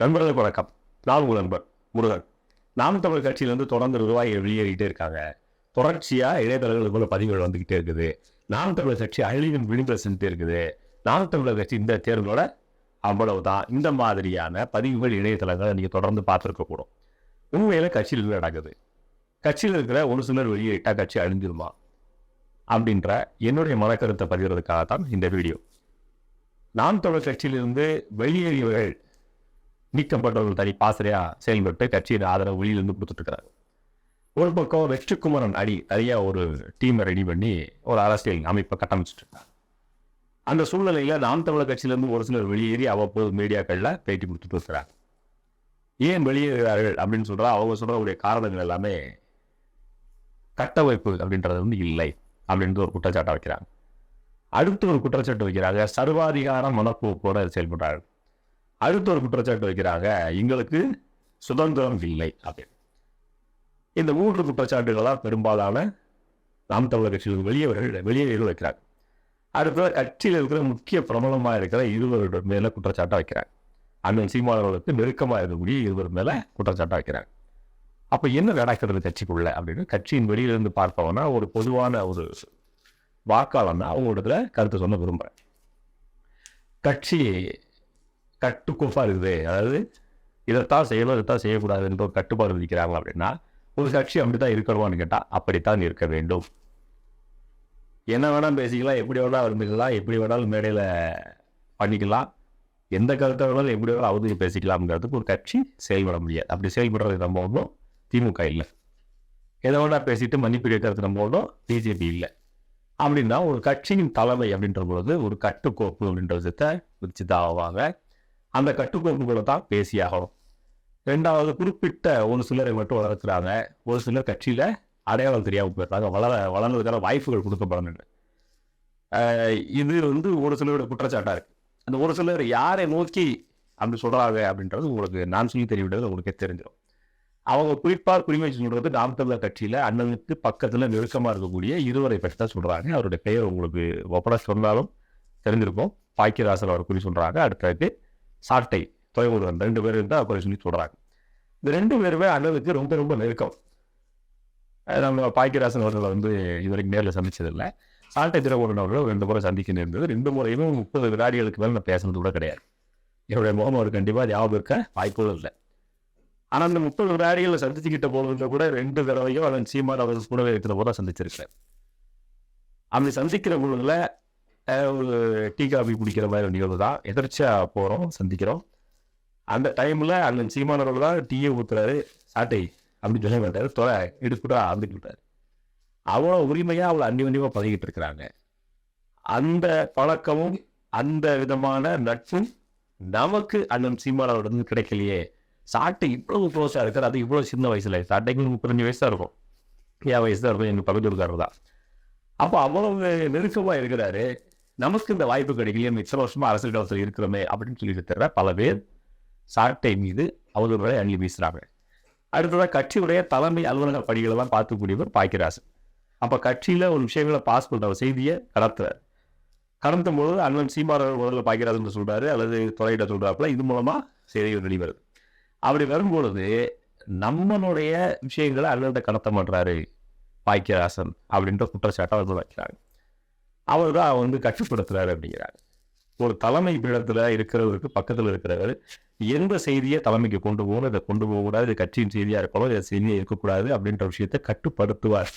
நண்பர்களுக்கு வணக்கம். நான் உங்கள் நண்பர் முருகன். நாம் தமிழ் கட்சியிலேருந்து தொடர்ந்து நிர்வாகிகள் வெளியேறிகிட்டே இருக்காங்க. தொடர்ச்சியாக இணையதளங்களுக்குள்ள பதிவுகள் வந்துக்கிட்டே இருக்குது. நாம் தமிழர் கட்சி அழிவின் விளிம்பில் செஞ்சுட்டே இருக்குது. நாம் தமிழர் கட்சி இந்த தேர்தலோட அவ்வளவு தான் இந்த மாதிரியான பதிவுகள் இணையதளங்களை நீங்கள் தொடர்ந்து பார்த்துருக்கக்கூடும். உண்மையில் கட்சியில் நடக்குது? கட்சியில் இருக்கிற ஒரு சிலர் வெளியேட்டால் கட்சி அழிஞ்சிருமா? அப்படின்ற என்னுடைய மனக்கருத்தை பதிகிறதுக்காக தான் இந்த வீடியோ. நாம் தமிழர் கட்சியிலிருந்து வெளியேறியவர்கள் நீக்கப்பட்டவர்கள் தனி பாசறையா செயல்பட்டு கட்சியின் ஆதரவு வெளியிலிருந்து கொடுத்துட்டு ஒரு பக்கம் வெற்றிக்குமரன் அடி நிறையா ஒரு டீமை ரெடி பண்ணி ஒரு அரசியல் அமைப்பை கட்டமைச்சிட்டு இருக்காங்க அந்த சூழ்நிலையில நாம் தமிழர் கட்சியிலேருந்து ஒரு சிலர் வெளியேறி அவ்வப்போது மீடியாக்கள்ல பேட்டி கொடுத்துட்டு இருக்கிறாங்க ஏன் வெளியேறுகிறார்கள் அப்படின்னு சொல்றா அவங்க சொல்றக்கூடிய காரணங்கள் எல்லாமே கட்டமைப்பு அப்படின்றது வந்து இல்லை அப்படின்றது ஒரு குற்றச்சாட்டை வைக்கிறாங்க. அடுத்து ஒரு குற்றச்சாட்டு வைக்கிறாங்க சர்வாதிகார மனப்போக்கோடு செயல்படுறார்கள். அடுத்த ஒரு குற்றச்சாட்டு வைக்கிறாங்க. எங்களுக்கு சுதந்திரம் இல்லை. அப்படின்னு இந்த மூன்று குற்றச்சாட்டுகளால் பெரும்பாலான நாம் தமிழர் கட்சியில் வெளியவர்கள் வெளியே வைக்கிறாங்க அடுத்த கட்சியில் இருக்கிற முக்கிய பிரபலமாக இருக்கிற இருவர் மேல குற்றச்சாட்டை வைக்கிறாங்க அண்ணன் சீமானவர்களுக்கு நெருக்கமாக இருக்கக்கூடிய இருவர் மேலே குற்றச்சாட்டை வைக்கிறாங்க அப்போ என்ன நடக்கிறது கட்சிக்குள்ள அப்படின்னு கட்சியின் வெளியிலிருந்து பார்ப்பவனா ஒரு பொதுவான ஒரு வாக்காளன் அவங்களோட கருத்து சொல்ல விரும்புகிறேன் கட்சி கட்டுக்கோப்பாக இருக்குது அதாவது இதைத்தான் செய்யணும் இதைத்தான் செய்யக்கூடாதுன்ற ஒரு கட்டுப்பாடு விதிக்கிறாங்க அப்படின்னா ஒரு கட்சி அப்படி தான் இருக்கணுமான்னு கேட்டால் அப்படித்தான் இருக்க வேண்டும். என்ன வேணாலும் பேசிக்கலாம் எப்படி வேணால் இருந்துக்கலாம் எப்படி வேணாலும் மேடையில் பண்ணிக்கலாம். எந்த கருத்தை வேணாலும் எப்படி வேணாலும் அவதூறு பேசிக்கலாம்ங்கிறதுக்கு ஒரு கட்சி செயல்பட முடியாது. அப்படி செயல்படுறது நம்ம ஒன்றும் திமுக இல்லை. எதை வேணா பேசிட்டு மன்னிப்பு கேட்கறது நம்ம ஒன்றும் பிஜேபி இல்லை. அப்படின்னா ஒரு கட்சியின் தலைமை அப்படின்ற பொழுது ஒரு கட்டுக்கோப்பு அப்படின்ற விஷயத்தை வச்சு தான் ஆவாங்க அந்த கட்டுக்கோப்புகளை தான் பேசியாகணும். ரெண்டாவது குறிப்பிட்ட ஒரு சிலரை மட்டும் வளர்க்குறாங்க. ஒரு சிலர் கட்சியில் அடையாளம் தெரியாமல் போயிடுறாங்க. வளர வளர்ந்ததுக்கான வாய்ப்புகள் கொடுக்கப்படணும் இது வந்து ஒரு சிலருடைய குற்றச்சாட்டாக இருக்குது அந்த ஒரு சிலர் யாரை நோக்கி அப்படி சொல்கிறாங்க அப்படின்றது உங்களுக்கு நான் சொல்லி தெரிவிடுறது உங்களுக்கே தெரிஞ்சிடும். அவங்க குறிப்பாக உரிமை சொல்கிறது நாம் தமிழர் கட்சியில் அண்ணனுக்கு பக்கத்தில் நெருக்கமாக இருக்கக்கூடிய இருவரை பற்றி தான் சொல்கிறாங்க அவருடைய பெயர் உங்களுக்கு ஒப்பட சொன்னாலும் தெரிஞ்சிருக்கும். பாக்கியராசன் அவர் குறி சொல்கிறாங்க அடுத்தது சாட்டை துறைமுருகன் ரெண்டு பேர் இருந்தால் அப்படி சொல்லி சொல்கிறாங்க இந்த ரெண்டு பேருமே அண்ணனுக்கு ரொம்ப ரொம்ப நெருக்கம். நம்ம பாக்கியராசன் அவர்களை வந்து இதுவரைக்கும் நேரில் சந்திச்சதில்லை. சாட்டை திரவரன் அவர்கள் ரெண்டு முறை சந்திக்க நேர்ந்தது. ரெண்டு முறையுமே முப்பது வினாடிகளுக்கு மேலே நான் பேசுனது கூட கிடையாது. என்னுடைய முகம் அவர் கண்டிப்பாக ஞாபகம் இருக்க வாய்ப்புகள் இல்லை. ஆனால் அந்த முப்பது வினாடிகளை சந்திச்சுக்கிட்ட போகிறது கூட ரெண்டு தடவையும் அதன் சீமான் அவர்கள் கூடவே இருக்கிற போது சந்திச்சிருக்கிறேன். அப்படி சந்திக்கிற பொழுதுல ஒரு டீ காபி குடிக்கிற மாதிரி ஒரு நிகழ்வு தான். எதிர்ச்சியாக போகிறோம் சந்திக்கிறோம். அந்த டைமில் அண்ணன் சீமானவர்கள் தான் டீயை ஊற்றுறாரு சாட்டை அப்படின்னு சொல்ல மாட்டார் தொலை எடுத்துட்டா அந்துட்டு விட்டார் அவ்வளோ உரிமையாக அவளை அந்நியமாக பழகிட்டு இருக்கிறாங்க. அந்த பழக்கமும் அந்த விதமான நட்பும் நமக்கு அண்ணன் சீமானவர்கள் கிடைக்கலையே. சாட்டை இவ்வளவு க்ளோஸாக இருக்காரு. அது இவ்வளோ சின்ன வயசில். சாட்டைக்கு முப்பத்தஞ்சு வயசு தான் இருக்கும். என் வயசு தான் இருக்கும்? எங்கள் பக்கத்துக்காரர் தான். அப்போ அவ்வளவு நெருக்கமாக இருக்கிறாரு. நமக்கு இந்த வாய்ப்பு கிடைக்கலையே நம்ம இத்தனை அரசியல் களத்தில் இருக்கிறோமே அப்படின்னு சொல்லி தர பல பேர் சாட்டை மீது அவதூறுகளை அள்ளி வீசுகிறாங்க அடுத்ததாக கட்சியுடைய தலைமை அலுவலக பணிகளை தான் பார்த்துக்கூடியவர் பாக்கியராசன் அப்போ கட்சியில் ஒரு விஷயங்களை பாஸ் பண்ணுற செய்தியை கடத்துறார். கடத்தும் பொழுது அண்ணன் சீமாரவர் முதல்ல பாக்கியராசன் சொல்கிறாரு அல்லது துறையிட சொல்கிறாப்புல இது மூலமாக செய்திகள் வெளிவருது அப்படி வரும்பொழுது நம்மளுடைய விஷயங்களை அண்ணன் கடத்த மாட்டுறாரு பாக்கியராசன் அப்படின்ற குற்றச்சாட்டை அவர் வைக்கிறாங்க அவர் தான் வந்து கட்டுப்படுத்துறாரு அப்படிங்கிறாரு. ஒரு தலைமை பீடத்தில் இருக்கிறவருக்கு பக்கத்தில் இருக்கிறவர் எந்த செய்தியை தலைமைக்கு கொண்டு போகணும் இதை கொண்டு போகக்கூடாது இது கட்சியின் செய்தியாக இருக்கணும் இதை செய்தியாக இருக்கக்கூடாது அப்படின்ற விஷயத்தை கட்டுப்படுத்துவார்.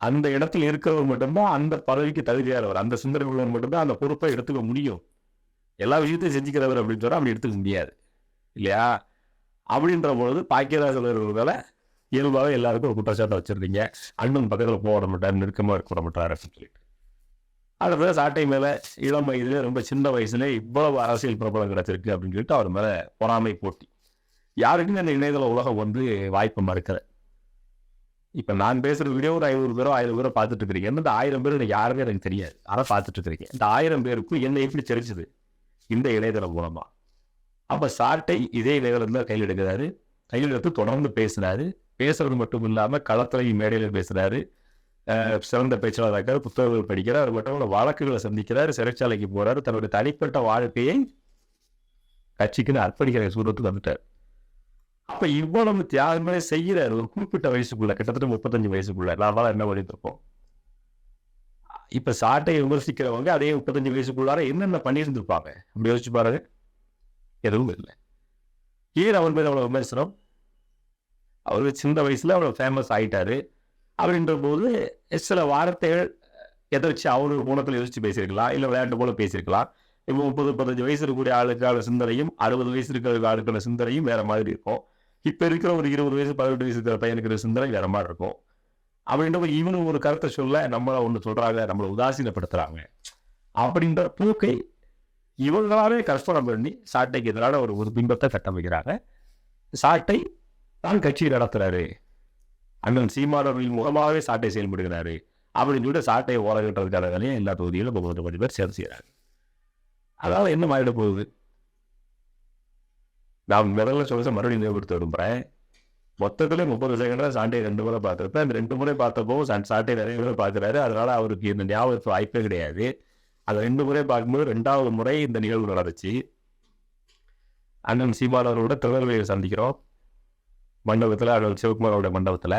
அந்த இடத்துல இருக்கிறவர் மட்டும்தான் அந்த பதவிக்கு தகுதியானவர். அந்த சிந்தனை உள்ளவர் மட்டும்தான் அந்த பொறுப்பை எடுத்துக்க முடியும். எல்லா விஷயத்தையும் செஞ்சுக்கிறவர் அப்படின்னு சொன்னால் அப்படி எடுத்துக்க முடியாது. இல்லையா? அப்படின்ற பொழுது பாக்கியராஜர் வேலை இயல்பாகவே எல்லாருக்கும் ஒரு குற்றச்சாட்டை வச்சுருந்தீங்க. அண்ணன் பக்கத்தில் போக மாட்டார் நெருக்கமாக இருக்க மாட்டார் அப்படின்னு சொல்லிட்டு. அடுத்தது சாட்டை மேலே இளம் வயதுலேயே ரொம்ப சின்ன வயசுலேயே இவ்வளவு அரசியல் பிரபலம் கிடச்சிருக்கு அப்படின்னு சொல்லிட்டு அவர் மேலே பொறாமை போட்டி. யாருக்குமே அந்த இணையதள உலகம் வந்து வாய்ப்பு மறுக்கிற இப்போ நான் பேசுகிற வீடியோ ஒரு ஐநூறு பேரோ ஆயிரம் பேரோ பார்த்துட்டு இருக்கிறீங்க. இந்த ஆயிரம் பேர் எனக்கு யாருமே எனக்கு தெரியாது. அதை பார்த்துட்டு இருக்கிறீங்க இந்த ஆயிரம் பேருக்கும் என்ன எப்படி தெரிஞ்சது? இந்த இணையதளம் மூலமாக அப்போ சாட்டை இதே இணையதளத்தில் கையில் எடுக்கிறாரு. கையில் எடுத்து தொடர்ந்து பேசுனாரு. பேசுறது மட்டும் இல்லாமல் களத்துறையும் மேடையில் பேசுகிறாரு சிறந்த பேச்சாளராக இருக்கார் புத்தகங்கள் படிக்கிறார். அது மட்டும் இல்ல வழக்குகளை சந்திக்கிறார். சிறைச்சாலைக்கு போகிறார் தன்னுடைய தனிப்பட்ட வாழ்க்கையை கட்சிக்குன்னு அர்ப்பணிக்கிற சூரத்துக்கு வந்துட்டார். அப்போ இவ்வளவு தியாகமே செய்கிறார். ஒரு குறிப்பிட்ட வயசுக்குள்ள கிட்டத்தட்ட முப்பத்தஞ்சு வயசுக்குள்ள. நாமெல்லாம் என்ன பண்ணிட்டு இருப்போம் இப்ப சாட்டையை விமர்சிக்கிறவங்க அதே முப்பத்தஞ்சு வயசுக்குள்ளார என்னென்ன பண்ணியிருந்துருப்பாங்க? அப்படி யோசிச்சு பாருங்க. எதுவும் இல்லை. ஏன் அவன் மேல அவ்வளோ விமர்சனம்? அவர் சின்ன வயசில் அவ்வளோ ஃபேமஸ் ஆகிட்டார் அப்படின்ற போது சில வார்த்தைகள் எதை வச்சு அவர் மூலத்தில் யோசித்து பேசியிருக்கலாம் இல்லை விளையாட்டு போல பேசியிருக்கலாம். இப்போ முப்பது முப்பத்தஞ்சு வயசு இருக்கக்கூடிய ஆளுக்கான சிந்தனையும் அறுபது வயசு இருக்கிற ஆளுக்கான சிந்தனையும் வேறு மாதிரி இருக்கும். இப்போ இருக்கிற ஒரு இருபது வயசு பதினெட்டு வயசு இருக்கிற பையனுக்கு சிந்தனை வேற மாதிரி இருக்கும். அப்படின்ற போது இவனும் ஒரு கருத்தை சொல்ல நம்மளை ஒன்று சொல்கிறாங்க நம்மளை உதாசீனப்படுத்துகிறாங்க அப்படின்ற போக்கை இவங்களாவே கஷ்டம் பண்ணி சாட்டைக்கு எதிரான ஒரு ஒரு பிம்பத்தை கட்டமைக்கிறாங்க. சாட்டை தான் கட்சியை நடத்துகிறாரு அண்ணன் சீமானவர்களின் முகமாகவே சாட்டை செயல்படுகிறாரு. அப்படின்னு சொல்லிட்டு சாட்டையை ஓரகட்டுறதுக்கான வேலையை எல்லா தொகுதியிலும் இப்போ கொஞ்சம் பேர் சேர்ந்து செய்கிறாங்க அதனால் என்ன மாறிட போகுது? நான் முதல்ல சொல்ல மறுபடியும் நினைவுபடுத்த விரும்புகிறேன் மொத்தத்தில் முப்பது செகண்ட்ல சாட்டை ரெண்டு முறை பார்த்துருப்பேன். அந்த ரெண்டு முறை பார்த்தப்போ சாட்டையை நிறைய முறை பார்க்குறாரு. அதனால் அவருக்கு இந்த ஞாபகத்து வாய்ப்பே கிடையாது. அதை ரெண்டு முறை பார்க்கும்போது ரெண்டாவது முறை இந்த நிகழ்வு நடந்துச்சு. அண்ணன் சீமான் திருநெல்வேலியை சந்திக்கிறோம். மண்டபத்தில் அண்ணன் சிவகுமாரோட மண்டபத்தில்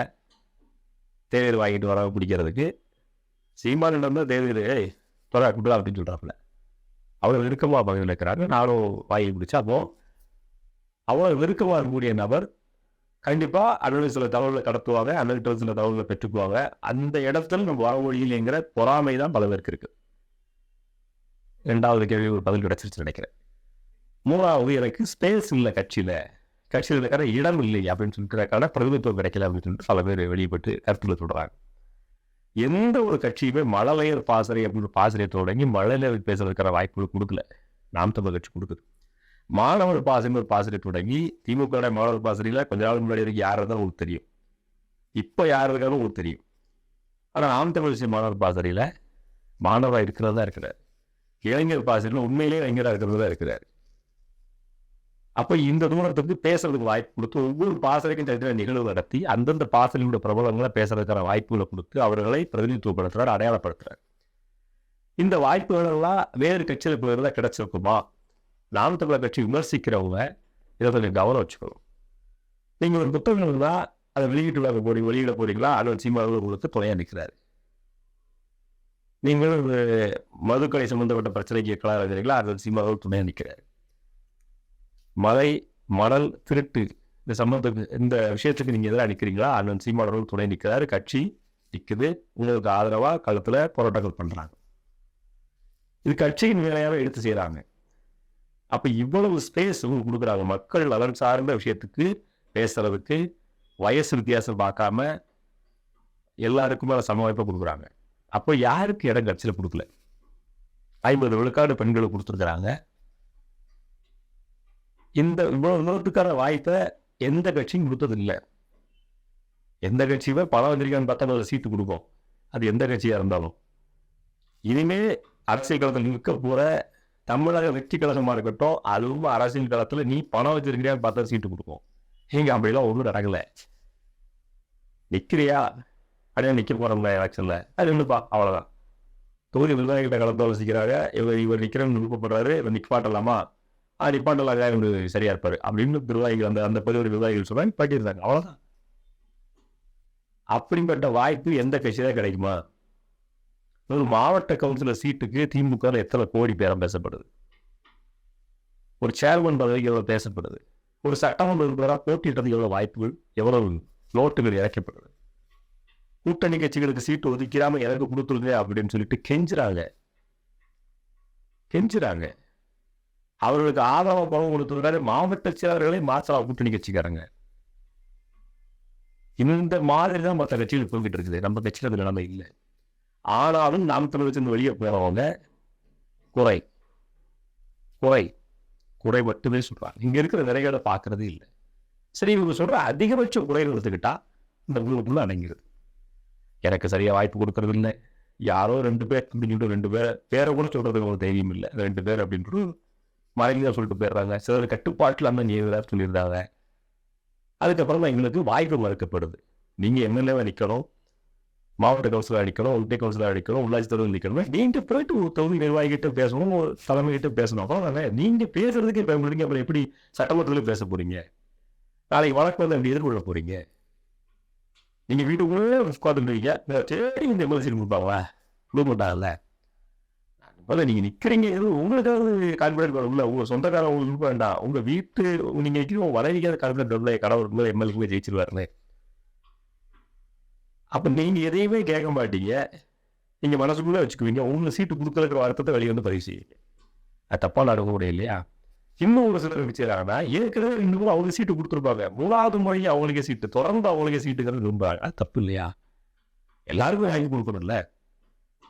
தேநீர் வாங்கிட்டு வர பிடிக்கிறதுக்கு சீமானிடம் தான் தேநீர் ஏய் தொலை குடுறா அப்படின்னு சொல்கிறாப்புல அவ்வளோ நெருக்கமாக பகுதியில் இருக்கிறாங்க நானும் வாங்கி பிடிச்சா அப்போ அவ்வளோ நெருக்கமாக இருக்கக்கூடிய நபர் கண்டிப்பாக அண்ணன் சில தகவல்களை கடத்துவாங்க அண்ணன்கிட்ட சில தகவல்களை பெற்றுக்குவாங்க. அந்த இடத்துல நம்ம வர முடியலைங்கிற பொறாமை தான் பல பேருக்கு இருக்குது ரெண்டாவது கேள்வி ஒரு பதில் கிடச்சிருச்சு நினைக்கிறேன். மூணாவது எனக்கு ஸ்பேஸ் இல்லை கட்சியில். கட்சியில் இருக்கிற இடம் இல்லை அப்படின்னு சொல்லிக்கிறக்கான பிரதிநிதித்துவம் கிடைக்கல அப்படின்னு சொல்லிட்டு பல பேர் வெளிப்பட்டு கருத்துல சொல்கிறாங்க எந்த ஒரு கட்சியுமே மழலையர் பாசறை அப்படின்னு பாசறையை தொடங்கி மழலையர் பேசுறதுக்கான வாய்ப்புகள் கொடுக்கல. நாம் தமிழ் கட்சி கொடுக்குது. மாணவர் பாசறை ஒரு பாசறை தொடங்கி திமுக மாணவர் பாசறையில் கொஞ்ச நாள் முன்னாடி வரைக்கும் யார் இருந்தாலும் உங்களுக்கு தெரியும். இப்போ யார் இருக்காலும் உங்களுக்கு தெரியும். ஆனால் நாம் தமிழ் மாணவர் பாசறையில் மாணவராக இருக்கிறதா இருக்கிறார். இளைஞர் பாசறையில் உண்மையிலேயே இளைஞராக இருக்கிறதா இருக்கிறார். அப்போ இந்த தூரத்துக்கு பேசுறதுக்கு வாய்ப்பு கொடுத்து ஒவ்வொரு பாசறைக்கும் தனித்தனி நிகழ்வு நடத்தி அந்தந்த பாசறையோட பிரபலங்களை பேசுறதுக்கான வாய்ப்புகளை கொடுத்து அவர்களை பிரதிநிதித்துவப்படுத்துறார் அடையாளப்படுத்துறார். இந்த வாய்ப்புகளெல்லாம் வேறு கட்சியில் போயிருந்தா கிடைச்சிருக்குமா? நாம் தமிழர் கட்சி விமர்சிக்கிறவங்க இதை கொஞ்சம் கவனம் வச்சுக்கணும். நீங்கள் ஒரு புத்தகம் இருந்தால் அதை வெளியிட்டு விட போறீங்க வெளியிட போறீங்களா? அலுவல் சீமா உங்களுக்கு துணையாக நிற்கிறாரு நீங்கள் ஒரு மதுக்கடை சம்பந்தப்பட்ட பிரச்சனைக்கு கேட்கலாம் இருக்கிறீங்களா அலுவல் சீமாவில் துணையா நிற்கிறாரு மலை மணல் திருட்டு. இந்த சம்பந்தத்துக்கு இந்த விஷயத்துக்கு நீங்கள் எதிராக நிற்கிறீங்களா அண்ணன் சீமானவர்கள் துணை நிற்கிறாரு கட்சி நிற்குது உங்களுக்கு ஆதரவாக களத்தில் போராட்டங்கள் பண்ணுறாங்க இது கட்சியின் வேலையாக எடுத்து செய்கிறாங்க அப்போ இவ்வளவு ஸ்பேஸ் உங்களுக்கு கொடுக்குறாங்க. மக்கள் நலன் சார்ந்த விஷயத்துக்கு பேசுறதுக்கு வயசு வித்தியாசம் பார்க்காம எல்லாருக்குமே சம வாய்ப்பை கொடுக்குறாங்க. அப்போ யாருக்கு இடம் கட்சியில் கொடுக்கல? ஐம்பது விழுக்காடு பெண்களுக்கு கொடுத்துருக்குறாங்க. இந்த இவ்வளவு தூரத்துக்கான வாய்ப்பை எந்த கட்சியும் கொடுத்ததில்லை. எந்த கட்சியுமே பணம் வந்திருக்கான்னு பார்த்தா அதை சீட்டு கொடுக்கும் அது எந்த கட்சியாக இருந்தாலும். இனிமே அரசியல் களத்தில் நிற்க போகிற தமிழக வெற்றி கழகமாக இருக்கட்டும் அதுவும் அரசியல் களத்தில் நீ பணம் வச்சிருக்கிறியான்னு பார்த்தா சீட்டு கொடுக்கும் எங்கே அப்படிலாம் ஒன்றும் நடக்கல. நிற்கிறியா அப்படியே நிற்க போகிறோம்ல எலெக்ஷனில் அது நின்றுப்பா அவ்வளோதான் தொகுதி நிர்வாகிகிட்ட கலந்து ஆலோசிக்கிறாங்க இவர் இவர் நிற்கிறேன்னு விருப்பப்படுறாரு. இவர் நிற்பாட்டலாமா ஆ நிப்பாட்டலாங்க இவரு சரியா இருப்பாரு. அப்படின்னு நிர்வாகிகள் அந்த அந்த பதிவு நிர்வாகிகள் சொல்றாங்க பண்ணியிருந்தாங்க அவ்வளவுதான். அப்படிப்பட்ட வாய்ப்பு எந்த கட்சியாக கிடைக்குமா? ஒரு மாவட்ட கவுன்சிலர் சீட்டுக்கு திமுக எத்தனை கோடி பேரம் பேசப்படுது? ஒரு சேர்மன் பதவிக்கு எவ்வளோ பேசப்படுது? ஒரு சட்டமன்ற உறுப்பினராக போட்டியிட்டது எவ்வளோ வாய்ப்புகள்? எவ்வளவு நோட்டுகள் இறக்கப்படுது? கூட்டணி கட்சிகளுக்கு சீட்டு ஒதுக்கிறாம எனக்கு கொடுத்துருங்க அப்படின்னு சொல்லிட்டு கெஞ்சுறாங்க. கெஞ்சுறாங்க. அவர்களுக்கு ஆதரவு பணம் கொடுத்துருக்காரு மாவட்ட செயலாளர்களை மாற்றலாம் கூட்டணி கட்சிக்காரங்க. இந்த மாதிரி தான் மற்ற கட்சிகள் போய்கிட்டு இருக்குது. நம்ம கட்சியில் அது நிலைமை இல்லை. ஆனாலும் நாம் தமிழ் வெளியே போகிறவங்க குறை. குறை. குறை மட்டுமே சொல்கிறாங்க இங்கே இருக்கிற நிறைகளை பார்க்கறது இல்லை. சரி இவங்க சொல்கிற அதிகபட்ச குறைகள் எடுத்துக்கிட்டா இந்த உங்களுக்குள்ள அடங்கிடுது எனக்கு சரியாக வாய்ப்பு கொடுக்கறது இல்லை. யாரோ ரெண்டு பேர் அப்படின்னு சொல்லிட்டு ரெண்டு பேர் பேரை கூட சொல்கிறதுக்கு ஒரு தைரியம் இல்லை. ரெண்டு பேர் அப்படின்ட்டு மறைஞ்சா சொல்லிட்டு போயிடுறாங்க. சிலர் கட்டுப்பாட்டில் அந்த நீ சொல்லியிருந்தாங்க. அதுக்கப்புறம் எங்களுக்கு வாய்ப்பு மறுக்கப்படுது. நீங்கள் எம்எல்ஏவா நிற்கணும் மாவட்ட கவுன்சிலர் அடிக்கணும் ஒன்றிய கவுன்சிலர் அடிக்கணும் உள்ளாட்சி தலைவர் நிற்கணும் நீங்க போயிட்டு ஒரு தொகுதி நிர்வாகிகிட்ட பேசணும் ஒரு தலைமைகிட்ட பேசணும். அவ்வளோ நீங்கள் பேசுறதுக்கு பயன்படுறீங்க அப்புறம் எப்படி சட்டமன்றத்தில் பேச போகிறீங்க நாளைக்கு வழக்கு வந்து எப்படி எதிர்கொள்ள போகிறீங்க நீங்கள் வீட்டுக்குள்ளே உட்காந்துருக்கீங்க சரி இந்த எம்எல்சி கொடுப்பாங்களா? கொடுக்க மாட்டாங்கல்ல? முதல்ல நீங்க நிக்கிறீங்க. இது உங்களுக்காவது கான்பிடன்ட் உள்ள உங்கள் சொந்தக்காரங்க உங்களுக்கு வேண்டாம். உங்கள் வீட்டு நீங்கள் நிற்கிறோம் வளரிக்காத கான்பிடன்ட் உள்ள கடவுள் எம்எல்ஏ போய் அப்போ நீங்கள் எதையுமே கேட்க மாட்டீங்க. நீங்கள் மனசுக்குள்ளே வச்சுக்குவீங்க. உங்களுக்கு சீட்டு கொடுக்கறதுக்கு வார்த்தத்தை வெளியே வந்து பதிவு செய்வீங்க அது தப்பான அனுபவம் இல்லையா? இன்னும் ஒரு சிலர் வச்சுக்கிறாங்கன்னா ஏற்கனவே இன்னும் அவங்க சீட்டு கொடுத்துருப்பாங்க. மூணாவது முறை அவங்களுக்கே சீட்டு தொடர்ந்து அவங்களுக்கே சீட்டுங்கிறது விரும்புறாங்க அது தப்பு இல்லையா? எல்லாருக்கும் வாங்கி கொடுக்கணும்ல.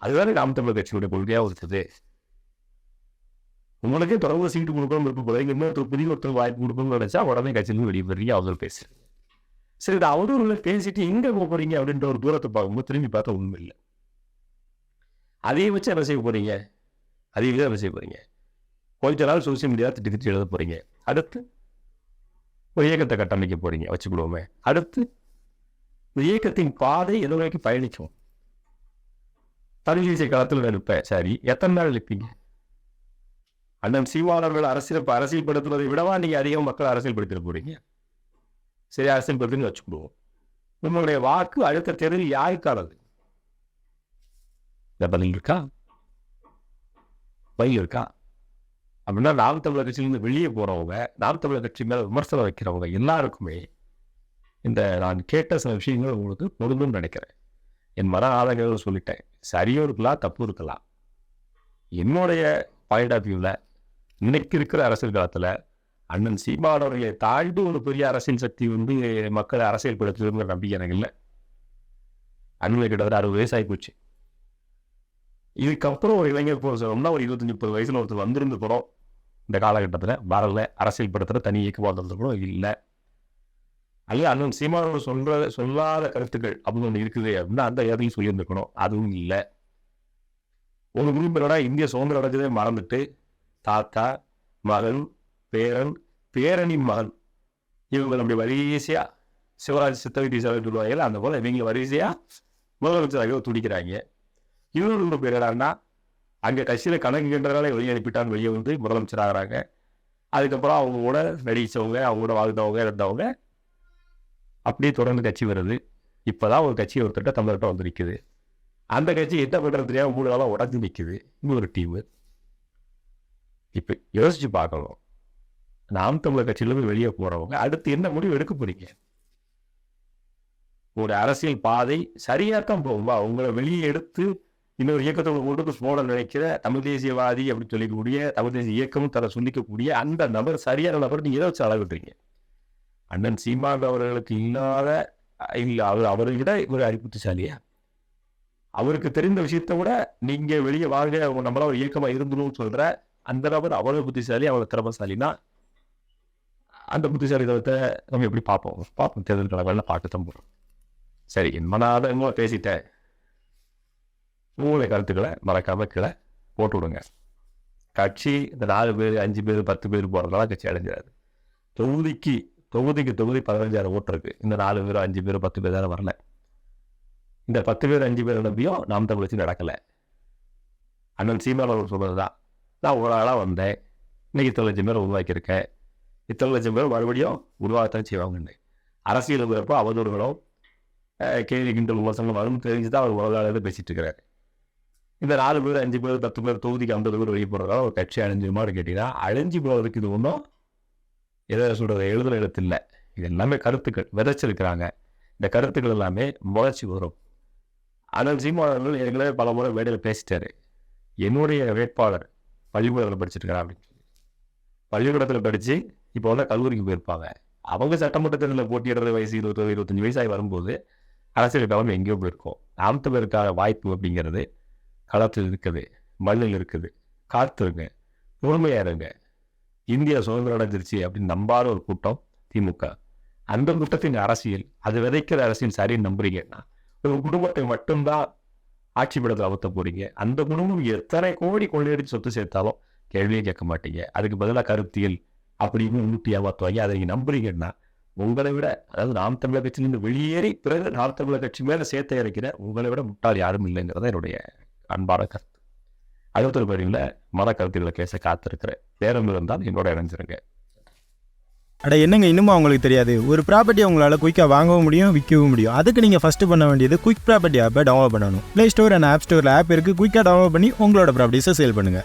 அதுதானே நாம் தமிழர் கட்சியுடைய கொள்கையாக இருக்குது உங்களுக்கே தொடர்ந்து சீட்டு கொடுக்கணும் விருப்பப்படும் எங்க ஒருத்தர் புதிய ஒருத்தர் வாய்ப்பு கொடுக்கணும்னு நினைச்சா உடனே கட்சியிலிருந்து வெளியே பெரிய அவதூறு பேசு சரி இது அவதூறுல பேசிட்டு எங்கே போக போறீங்க அப்படின்ற ஒரு தூரத்தை பார்க்கும்போது திரும்பி பார்த்தா உண்மை இல்லை. அதையும் வச்சு என்ன செய்ய போறீங்க? அதையும் வச்சு என்ன செய்ய போறீங்க? கொஞ்ச நாள் சோசியல் மீடியா திட்டி திட்டி எழுத போறீங்க. அடுத்து ஒரு இயக்கத்தை கட்டமைக்க போறீங்க வச்சுக்கிடுவோமே அடுத்து இந்த இயக்கத்தின் பாதை எதுவரைக்கும் நோக்கி பயணிக்கும்? தனிச்சிகிச்சை காலத்தில் இருப்பேன் சரி. எத்தனை நாள் நிற்பீங்க அண்ணன் சீமானவர்கள் அரசியல் அரசியல் படுத்துவதை விடவா நீங்கள் அதிகம் மக்கள் அரசியல் படுத்திட போறீங்க? சரி அரசியல் படுத்துன்னு வச்சுக்கிடுவோம் உங்களுடைய வாக்கு அடுத்த தேர்தல் யாருக்கானது? இந்த பதில் இருக்கா? பதில் இருக்கா? அப்படின்னா நாம் தமிழர் கட்சியிலிருந்து வெளியே போகிறவங்க நாம் தமிழர் கட்சி மேலே விமர்சனம் வைக்கிறவங்க எல்லாருக்குமே இந்த நான் கேட்ட சில விஷயங்கள் உங்களுக்கு பொருந்தும் நினைக்கிறேன். என் மன ஆதங்கங்கள் சொல்லிட்டேன். சரியும் இருக்கலாம் தப்பு இருக்கலாம். என்னுடைய பாயிண்ட் ஆஃப் வியூவில் இன்னைக்கு இருக்கிற அரசியல் காலத்தில் அண்ணன் சீமானவர்களை தாழ்ந்து ஒரு பெரிய அரசியல் சக்தி வந்து மக்களை அரசியல் படுத்துங்கிற நம்பிக்கை எனக்கு இல்லை. அண்ணன் கிட்டத்தட்ட அறுபது வயசு ஆகி போச்சு இதுக்கப்புறம் ஒரு இளைஞர் போக சொல்லணும்னா ஒரு இருபத்தஞ்சி முப்பது வயசில் ஒருத்தர் வந்திருந்து போகிறோம் இந்த காலகட்டத்தில் வரல அரசியல் படுத்துகிற தனி இயக்கமாக கூட இல்லை. அல்ல அண்ணன் சீமானவர் சொல்ற சொல்லாத கருத்துக்கள் அப்படின்னு ஒன்று இருக்குது அப்படின்னா அந்த இடத்துலையும் சொல்லியிருந்துருக்கணும். அதுவும் இல்லை. ஒரு குடும்பத்தோட இந்திய சுதந்திரம் அடைஞ்சதே மறந்துட்டு தாத்தா மகன் பேரன் பேரணி மகன். இவங்க நம்முடைய வரிசையா சிவராஜ் சித்தவிதி சேவை சொல்லுவாங்க அந்த போல இவங்க வரிசையா முதலமைச்சராக துடிக்கிறாங்க. இன்னொரு பேர் என்னன்னா அங்கே கட்சியில் கணக்கு வெளியே அனுப்பிட்டான்னு வெளியே வந்து முதலமைச்சர் ஆகிறாங்க. அதுக்கப்புறம் அவங்க கூட நடிச்சவங்க அவங்க கூட வாழ்ந்தவங்க இருந்தவங்க அப்படியே தொடர்ந்து கட்சி வருது. இப்போ தான் ஒரு கட்சி ஒருத்தட்ட தமிழர்கிட்ட வந்து நிற்குது அந்த கட்சி என்ன பண்ணுறது தெரியாம மூணு நாளாக உடஞ்சி நிற்குது இன்னொரு டீமு. இப்போ யோசிச்சு பார்க்கணும். நாம் தமிழர் கட்சியிலேருந்து வெளியே போகிறவங்க அடுத்து என்ன முடிவு எடுக்க போறீங்க? ஒரு அரசியல் பாதை சரியாக தான் போகும்பா உங்களை வெளியே எடுத்து இன்னொரு இயக்கத்தோட கொண்டு போட நினைக்கிற தமிழ் தேசியவாதி அப்படின்னு சொல்லிக்கக்கூடிய தமிழ் தேசிய இயக்கமும் தர சொல்லிக்கக்கூடிய அந்த நபர் சரியான நபர் நீங்கள் எதை வச்சு அளவிடுறீங்க. அண்ணன் சீமான் அவர்களுக்கு இல்லாத இல்லை அவர் அவரை விட ஒரு அறிவுத்திசாலியா அவருக்கு தெரிந்த விஷயத்த விட நீங்க வெளியே வாங்க உங்க ஒரு இயக்கமா இருந்தணும்னு சொல்ற அந்த நபர் அவ்வளவு புத்திசாலி அவ்வளவு திறமசாலினா? அந்த புத்திசாலி தவிர்த்த நம்ம எப்படி பார்ப்போம்? பார்ப்போம் தேர்தல் கலவெல்லாம் பார்த்து தான் போகிறோம் சரி என் மனாதங்கோ பேசிட்டேன். உங்களுடைய கருத்துக்களை மறக்காம கீழே போட்டு விடுங்க. கட்சி இந்த நாலு பேர் அஞ்சு பேர் பத்து பேர் போகிறதுனால கட்சி அடைஞ்சிடாது தொகுதிக்கு தொகுதிக்கு தொகுதி பதினஞ்சாயிரம் ஓட்டு இருக்கு. இந்த நாலு பேர் அஞ்சு பேர் பத்து பேர் தானே வரல. இந்த பத்து பேர் அஞ்சு பேர் நம்பியும் நாம் தமிழ் வச்சு நடக்கலை. அண்ணன் சீமான் அவர் தான் நான் ஒரு ஆளாக வந்தேன். இன்னைக்கு இத்தனை லட்சம் பேர் உருவாக்கியிருக்கேன். இத்தனை லட்சம் பேர் மறுபடியும் உருவாகத்தான் செய்வாங்கன்னு. அரசியல் இருக்கிறப்போ அவதூறுகளும் கேள்வி கிண்டல் விமர்சனங்களும் வரும். தெரிஞ்சு தான் அவர் உலகாளர் பேசிகிட்டு இருக்கிறார். இந்த நாலு பேர் அஞ்சு பேர் பத்து பேர் தொகுதிக்கு ஐம்பது பேர் வெளியே போகிறதால ஒரு கட்சி அழிஞ்சுமான்னு கேட்டிங்கன்னா அழிஞ்சு போகிறதுக்கு இது ஒன்றும் எதை சொல்கிறது எழுதுற எழுத்து இல்லை இது எல்லாமே கருத்துக்கள் விதைச்சிருக்கிறாங்க. இந்த கருத்துக்கள் எல்லாமே முளைச்சி வரும். ஆனால் சீமானவர்கள் ஏற்கனவே பல முறை மேடையில் பேசிட்டாரு. என்னுடைய வேட்பாளர் பள்ளிக்கூடத்தில் படிச்சிருக்கிறார் அப்படின்னு சொல்லி. பள்ளிக்கூடத்தில் படித்து இப்போ வந்து கல்லூரிக்கு போயிருப்பாங்க. அவங்க சட்டமன்ற தேர்தலில் போட்டியிடுற வயசு இருபது இருபத்தஞ்சி வயசாகி வரும்போது அரசியல் கிளம்பி எங்கேயோ போயிருக்கோம். நாமத்து பேருக்கான வாய்ப்பு அப்படிங்கிறது களத்தில் இருக்குது மண்ணில் இருக்குது. காத்துருங்க பொறுமையா இருங்க. இந்தியா சுதந்திரம் அடைஞ்சிருச்சு அப்படின்னு நம்பாத ஒரு கூட்டம் திமுக. அந்த கூட்டத்தின் அரசியல் அது விதைக்கிற அரசியல் சரின்னு நம்புறீங்கன்னா உங்கள் குடும்பத்தை மட்டும்தான் ஆட்சி படத்தில் அமர்த்த போறீங்க. அந்த குடும்பம் எத்தனை கோடி கொள்ளையடிச்சு சொத்து சேர்த்தாலும் கேள்வியே கேட்க மாட்டீங்க. அதுக்கு பதிலாக கருத்தியல் அப்படின்னு ஊட்டி ஏமாத்துவாங்க அதை நீங்கள் நம்புறீங்கன்னா உங்களை விட அதாவது நாம் தமிழர் கட்சியிலிருந்து வெளியேறி பிறகு நாம் தமிழர் கட்சி மேல சேர்த்து இறக்கிற உங்களை விட முட்டாள் யாரும் இல்லைங்கிறத என்னுடைய அன்பான கருத்து. அடுத்த ஒரு பதிவில் மத கருத்துக்களை பேச காத்திருக்கிறேன். நேரம் இருந்தால் என்னோட இணைஞ்சிருங்க. அட என்னங்க இன்னுமா அவங்களுக்கு தெரியாது. ஒரு ப்ராப்பர்ட்டி உங்களால் குயிக்காக வாங்கவும் முடியும் விற்கவும் முடியும். அதுக்கு நீங்கள் ஃபஸ்ட்டு பண்ண வேண்டியது குயிக் ப்ராப்பர்ட்டி ஆப்பை டவுன்லோட் பண்ணணும். ப்ளே ஸ்டோர் அண்ட் ஆப் ஸ்டோரில் ஆப் இருக்குது குயிக்காக டவுன்லோட் பண்ணி உங்களோட ப்ராப்பர்ட்டிஸை சேல் பண்ணுங்கள்